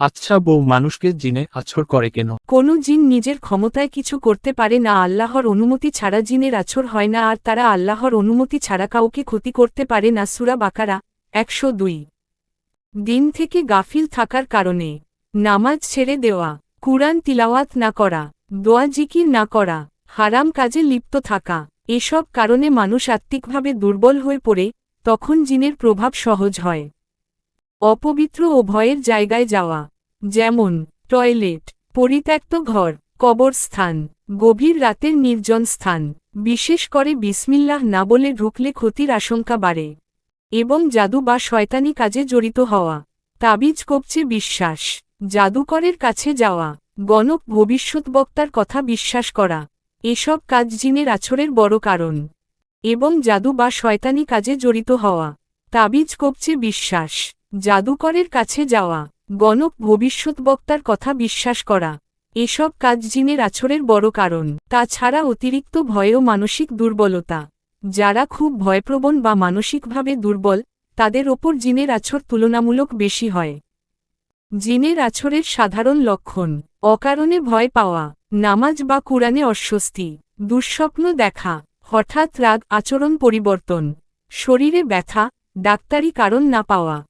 আচ্ছা বউ, মানুষকে জিনে আছর করে কেন? কোনো জিন নিজের ক্ষমতায় কিছু করতে পারে না, আল্লাহর অনুমতি ছাড়া জিনের আছর হয় না, আর তারা আল্লাহর অনুমতি ছাড়া কাউকে ক্ষতি করতে পারে না। সুরা বাকারা একশো দুই। দিন থেকে গাফিল থাকার কারণে নামাজ ছেড়ে দেওয়া, কুরআন তিলাওয়াত না করা, দোয়া জিকির না করা, হারাম কাজে লিপ্ত থাকা, এসব কারণে মানুষ আত্মিকভাবে দুর্বল হয়ে পড়ে, তখন জিনের প্রভাব সহজ হয়। অপবিত্র ও ভয়ের জায়গায় যাওয়া। যেমন, টয়লেট, পরিত্যক্ত ঘর, কবরস্থান, গভীর রাতের নির্জন স্থান। বিশেষ করে বিসমিল্লাহ না বলে ঢুকলে ক্ষতির আশঙ্কা বাড়ে। এবং জাদু বা শয়তানি কাজে জড়িত হওয়া। তাবিজ কবচে বিশ্বাস। জাদুকরের কাছে যাওয়া। গণক ভবিষ্যৎ বক্তার কথা বিশ্বাস করা। এসব কাজ জিনের আছরের বড় কারণ। এবং জাদু বা শয়তানি কাজে জড়িত হওয়া। তাবিজ কবচে বিশ্বাস। জাদুকরের কাছে যাওয়া, গণক ভবিষ্যৎবক্তার কথা বিশ্বাস করা, এসব কাজ জিনের আছরের বড় কারণ। তাছাড়া অতিরিক্ত ভয় ও মানসিক দুর্বলতা। যারা খুব ভয়প্রবণ বা মানসিকভাবে দুর্বল, তাদের ওপর জিনের আছর তুলনামূলক বেশি হয়। জিনের আছরের সাধারণ লক্ষণ, অকারণে ভয় পাওয়া, নামাজ বা কুরআনে অস্বস্তি, দুঃস্বপ্ন দেখা, হঠাৎ রাগ, আচরণ পরিবর্তন, শরীরে ব্যথা, ডাক্তারি কারণ না পাওয়া